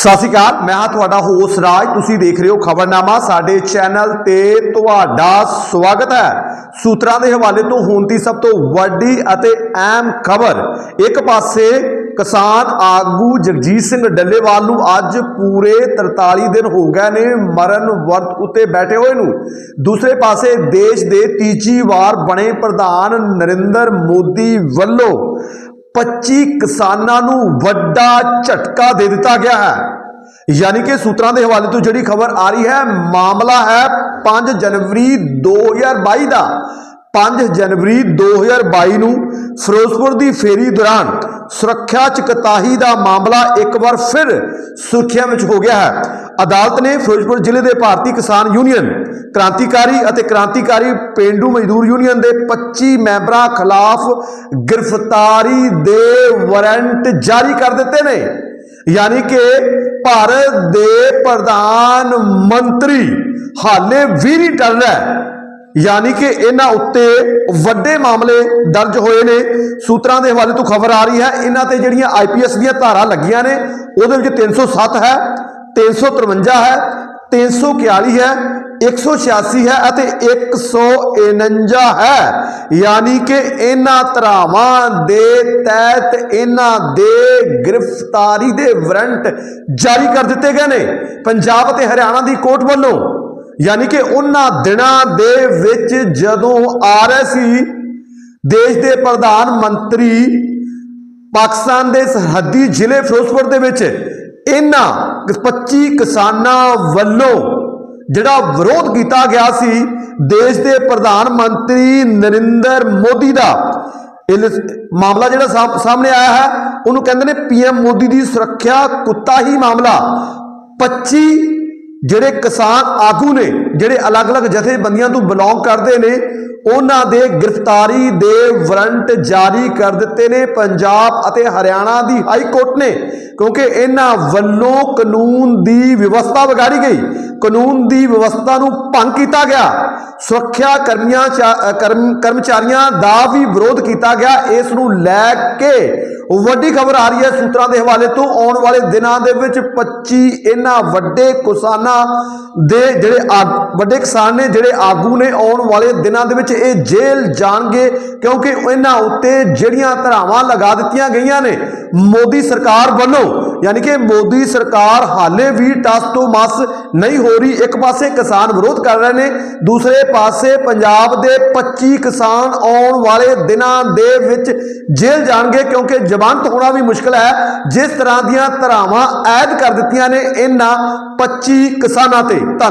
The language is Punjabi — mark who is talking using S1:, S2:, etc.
S1: ਸਤਿ ਸ਼੍ਰੀ ਅਕਾਲ, ਮੈਂ ਹਾਂ ਤੁਹਾਡਾ ਹੋਸ਼ ਰਾਜ। ਤੁਸੀਂ ਦੇਖ ਰਹੇ ਹੋ ਖਬਰਨਾਮਾ, ਸਾਡੇ ਚੈਨਲ ਤੇ ਤੁਹਾਡਾ ਸਵਾਗਤ ਹੈ। ਸੂਤਰਾਂ ਦੇ ਹਵਾਲੇ ਤੋਂ ਹੁਣ ਦੀ ਸਭ ਤੋਂ ਵੱਡੀ ਅਤੇ ਅਹਿਮ ਖਬਰ। ਇੱਕ ਪਾਸੇ ਕਿਸਾਨ ਆਗੂ ਜਗਜੀਤ ਸਿੰਘ ਡੱਲੇਵਾਲ ਨੂੰ ਅੱਜ ਪੂਰੇ 43 ਦਿਨ ਹੋ ਗਏ ਨੇ ਮਰਨ ਵਰਤ ਉੱਤੇ ਬੈਠੇ ਹੋਏ ਨੂੰ। ਦੂਸਰੇ ਪਾਸੇ ਦੇਸ਼ ਦੇ ਤੀਜੀ ਵਾਰ ਬਣੇ ਪ੍ਰਧਾਨ ਨਰਿੰਦਰ ਮੋਦੀ ਵੱਲੋਂ 25 ਕਿਸਾਨਾਂ ਨੂੰ ਵੱਡਾ ਝਟਕਾ ਦੇ ਦਿੱਤਾ ਗਿਆ ਹੈ। ਯਾਨੀ ਕਿ ਸੂਤਰਾਂ ਦੇ ਹਵਾਲੇ ਤੋਂ ਜਿਹੜੀ ਖਬਰ ਆ ਰਹੀ ਹੈ, ਮਾਮਲਾ ਹੈ 5 ਜਨਵਰੀ 2022 ਦਾ। 5 ਜਨਵਰੀ 2022 ਨੂੰ ਫਿਰੋਜ਼ਪੁਰ ਦੀ ਫੇਰੀ ਦੌਰਾਨ ਸੁਰੱਖਿਆ ਚ ਕਤਾਹੀ ਦਾ ਮਾਮਲਾ ਇੱਕ ਵਾਰ ਫਿਰ ਸੁਰਖੀਆਂ ਵਿੱਚ ਹੋ ਗਿਆ ਹੈ। ਅਦਾਲਤ ਨੇ ਫਿਰੋਜ਼ਪੁਰ ਜ਼ਿਲ੍ਹੇ ਦੇ ਭਾਰਤੀ ਕਿਸਾਨ ਯੂਨੀਅਨ, ਕ੍ਰਾਂਤੀਕਾਰੀ ਅਤੇ ਕ੍ਰਾਂਤੀਕਾਰੀ ਪੇਂਡੂ ਮਜ਼ਦੂਰ ਯੂਨੀਅਨ ਦੇ 25 ਮੈਂਬਰਾਂ ਖਿਲਾਫ ਗ੍ਰਿਫਤਾਰੀ ਦੇ ਵਾਰੰਟ ਜਾਰੀ ਕਰ ਦਿੱਤੇ ਨੇ। ਯਾਨੀ ਕਿ ਭਾਰਤ ਦੇ ਪ੍ਰਧਾਨ ਮੰਤਰੀ ਹਾਲੇ ਵੀ ਨਹੀਂ ਟਲ ਰਿਹਾ। ਯਾਨੀ ਕਿ ਇਹਨਾਂ ਉੱਤੇ ਵੱਡੇ ਮਾਮਲੇ ਦਰਜ ਹੋਏ ਨੇ। ਸੂਤਰਾਂ ਦੇ ਹਵਾਲੇ ਤੋਂ ਖਬਰ ਆ ਰਹੀ ਹੈ, ਇਹਨਾਂ ਤੇ ਜਿਹੜੀਆਂ ਆਈਪੀਐਸ ਦੀਆਂ ਧਾਰਾ ਲੱਗੀਆਂ ਨੇ, ਉਹਦੇ ਵਿੱਚ 307 ਹੈ। 353 ਹੈ 341 ਹੈ 186 ਹੈ ਅਤੇ 149 ਹੈ। ਯਾਨੀ ਕਿ ਇਹਨਾਂ ਧਰਾਵਾਂ ਦੇ ਤਹਿਤ ਇਹਨਾਂ ਦੇ ਗ੍ਰਿਫਤਾਰੀ ਦੇ ਵਾਰੰਟ ਜਾਰੀ ਕਰ ਦਿੱਤੇ ਗਏ ਨੇ। ਪੰਜਾਬ ਅਤੇ ਹਰਿਆਣਾ ਦੀ ਕੋਰਟ ਵੱਲੋਂ। ਯਾਨੀ ਕਿ ਉਹਨਾਂ ਦਿਨਾਂ ਦੇ ਵਿੱਚ ਜਦੋਂ ਆ ਰਹੇ ਸੀ ਦੇਸ਼ ਦੇ ਪ੍ਰਧਾਨ ਮੰਤਰੀ, ਪਾਕਿਸਤਾਨ ਦੇ ਸਰਹੱਦੀ ਜ਼ਿਲ੍ਹੇ ਫਿਰੋਜ਼ਪੁਰ ਦੇ ਵਿੱਚ ਇਹਨਾਂ 25 ਕਿਸਾਨਾਂ ਵੱਲੋਂ ਜਿਹੜਾ ਵਿਰੋਧ ਕੀਤਾ ਗਿਆ ਸੀ, ਦੇਸ਼ ਦੇ ਪ੍ਰਧਾਨ ਮੰਤਰੀ ਨਰਿੰਦਰ ਮੋਦੀ ਦਾ, ਇਹ ਮਾਮਲਾ ਜਿਹੜਾ ਸਾਹਮ- ਸਾਹਮਣੇ ਆਇਆ ਹੈ, ਉਹਨੂੰ ਕਹਿੰਦੇ ਨੇ ਪੀਐਮ ਮੋਦੀ ਦੀ ਸੁਰੱਖਿਆ ਕੁੱਤਾ ਹੀ ਮਾਮਲਾ। 25 ਜਿਹੜੇ ਕਿਸਾਨ ਆਗੂ ਨੇ ਜਿਹੜੇ ਅਲੱਗ-ਅਲੱਗ ਜਥੇਬੰਦੀਆਂ ਤੋਂ ਬਿਲੋਂਗ ਕਰਦੇ ਨੇ, ਉਹਨਾਂ ਦੇ ਗ੍ਰਿਫਤਾਰੀ ਦੇ ਵਾਰੰਟ ਜਾਰੀ ਕਰ ਦਿੱਤੇ ਨੇ ਪੰਜਾਬ ਅਤੇ ਹਰਿਆਣਾ ਦੀ ਹਾਈ ਕੋਰਟ ਨੇ, ਕਿਉਂਕਿ ਇਹਨਾਂ ਵੱਲੋਂ ਕਾਨੂੰਨ ਦੀ ਵਿਵਸਥਾ ਵਿਗਾੜੀ ਗਈ। ਕਾਨੂੰਨ ਦੀ ਵਿਵਸਥਾ ਨੂੰ ਭੰਗ ਕੀਤਾ ਗਿਆ। ਸੁਰੱਖਿਆ ਕਰਮੀਆਂ ਚਾ- ਕਰਮ- ਕਰਮਚਾਰੀਆਂ ਦਾ ਵੀ ਵਿਰੋਧ ਕੀਤਾ ਗਿਆ। ਇਸ ਨੂੰ ਲੈ ਕੇ ਵੱਡੀ ਖਬਰ ਆ ਰਹੀ ਹੈ ਸੂਤਰਾਂ ਦੇ ਹਵਾਲੇ ਤੋਂ। ਆਉਣ ਵਾਲੇ ਦਿਨਾਂ ਦੇ ਵਿੱਚ 25 ਇਹਨਾਂ ਵੱਡੇ ਕਿਸਾਨਾਂ ਦੇ ਜਿਹੜੇ ਆਗ- ਵੱਡੇ ਕਿਸਾਨ ਨੇ ਜਿਹੜੇ ਆਗੂ ਨੇ, ਆਉਣ ਵਾਲੇ ਦਿਨਾਂ ਦੇ ਵਿੱਚ ਇਹ ਜੇਲ੍ਹ ਜਾਣਗੇ ਕਿਉਂਕਿ ਇਹਨਾਂ ਉੱਤੇ ਜਿਹੜੀਆਂ ਧਰਾਵਾਂ ਲਗਾ ਦਿੱਤੀਆਂ ਗਈਆਂ ਨੇ, ਮੋਦੀ ਸਰਕਾਰ ਵੱਲੋਂ ਯਾਨੀ ਕਿ ਮੋਦੀ ਸਰਕਾਰ ਹਾਲੇ ਵੀ ਟਸ ਤੋਂ ਮਸ ਨਹੀਂ ਹੋ ਰਹੀ। ਇੱਕ ਪਾਸੇ ਕਿਸਾਨ ਵਿਰੋਧ ਕਰ ਰਹੇ ਨੇ, ਦੂਸਰੇ ਪਾਸੇ ਪੰਜਾਬ ਦੇ 25 ਕਿਸਾਨ ਆਉਣ ਵਾਲੇ ਦਿਨਾਂ ਦੇ ਵਿੱਚ ਜੇਲ੍ਹ ਜਾਣਗੇ, ਕਿਉਂਕਿ ਜ਼ਮਾਨਤ ਹੋਣਾ ਵੀ ਮੁਸ਼ਕਲ ਹੈ। ਜਿਸ ਤਰ੍ਹਾਂ ਦੀਆਂ ਧਰਾਵਾਂ ਐਦ ਕਰ ਦਿੱਤੀਆਂ ਨੇ ਇਹਨਾਂ 25 ਕਿਸਾਨਾਂ ਤੇ। ਧੰਨ